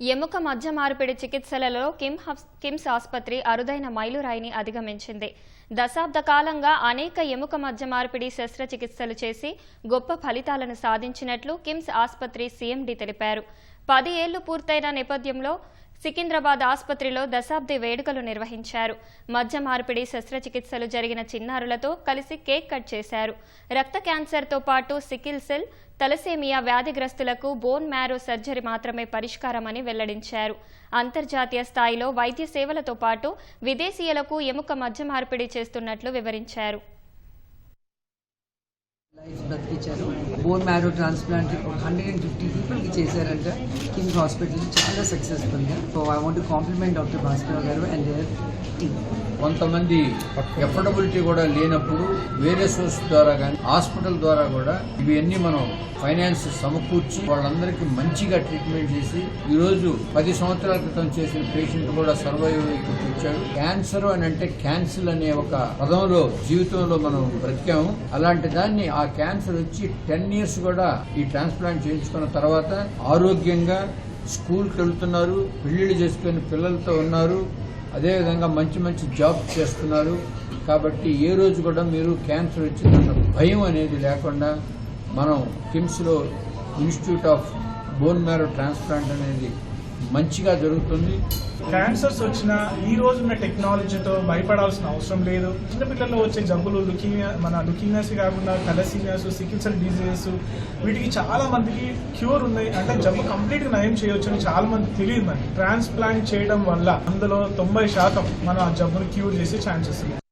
ఎముక మధ్య మార్పిడి చికిత్సలలో కిమ్ కిమ్స్ ఆసుపత్రి అరుదైన మైలురాయిని అధిగమించింది. దశాబ్ద కాలంగా అనేక ఎముక మధ్య మార్పిడి శస్త్రచికిత్సలు చేసి గొప్ప ఫలితాలను సాధించినట్లు కిమ్స్ ఆసుపత్రి సీఎండీ తెలిపారు. పది ఏళ్ళు పూర్తయిన నేపథ్యంలో సికింద్రాబాద్ ఆసుపత్రిలో దశాబ్ది వేడుకలు నిర్వహించారు. మద్య మార్పిడి శస్త్రచికిత్సలు జరిగిన చిన్నారులతో కలిసి కేక్ కట్ చేశారు. రక్త క్యాన్సర్తో పాటు సికిల్ సెల్ తలసేమియా వ్యాధిగ్రస్తులకు బోన్ మ్యారో సర్జరీ మాత్రమే పరిష్కారమని వెల్లడించారు. అంతర్జాతీయ స్థాయిలో వైద్య సేవలతో పాటు విదేశీయులకు ఎముక మధ్య మార్పిడి చేస్తున్నట్లు వివరించారు. Life బ్రతికించారు bone marrow transplant hundred and fifty పీపుల్కి చేశారంట. కిమ్స్ హాస్పిటల్ చాలా సక్సెస్ఫుల్గా so I want compliment doctor Bhaskar garu and their team కొంతమంది ఎఫర్డబిలిటీ కూడా లేనప్పుడు వేరే సోర్స్ ద్వారా కానీ హాస్పిటల్ ద్వారా కూడా ఇవన్నీ మనం ఫైనాన్స్ సమకూర్చి వాళ్ళందరికీ మంచిగా ట్రీట్మెంట్ చేసి ఈ రోజు పది సంవత్సరాల క్రితం చేసిన పేషెంట్ కూడా సర్వైవ్ చేశాడు క్యాన్సర్ అని అంటే క్యాన్సిల్ అనే ఒక పదంలో జీవితంలో మనం బ్రతికాము. అలాంటి దాన్ని ఆ క్యాన్సర్ వచ్చి టెన్ ఇయర్స్ కూడా ఈ ట్రాన్స్ప్లాంట్ చేయించుకున్న తర్వాత ఆరోగ్యంగా స్కూల్కి వెళ్తున్నారు పెళ్ళిళ్ళు చేసుకుని పిల్లలతో ఉన్నారు అదేవిధంగా మంచి మంచి జాబ్ చేస్తున్నారు. కాబట్టి ఏ రోజు కూడా మీరు క్యాన్సర్ వచ్చిందన్న భయం అనేది లేకుండా మనం కిమ్స్లో institute of bone marrow transplant అనేది మంచిగా జరుగుతుంది. క్యాన్సర్స్ వచ్చిన ఈ రోజున్న టెక్నాలజీతో భయపడాల్సిన అవసరం లేదు. చిన్నపిల్లల్లో వచ్చే జబ్బులు లుకీమియా మన లుకీమియాస్ కాకుండా కలసీమియాస్ సికిల్సల్ డిజీజెస్ వీటికి చాలా మందికి క్యూర్ ఉన్నాయి అంటే జబ్బు కంప్లీట్ నయం చేయొచ్చు అని చాలా మంది తెలియదు మరి. ట్రాన్స్ప్లాంట్ చేయడం వల్ల అందులో తొంభై శాతం మన ఆ జబ్బును క్యూర్ చేసే ఛాన్సెస్ ఉన్నాయి.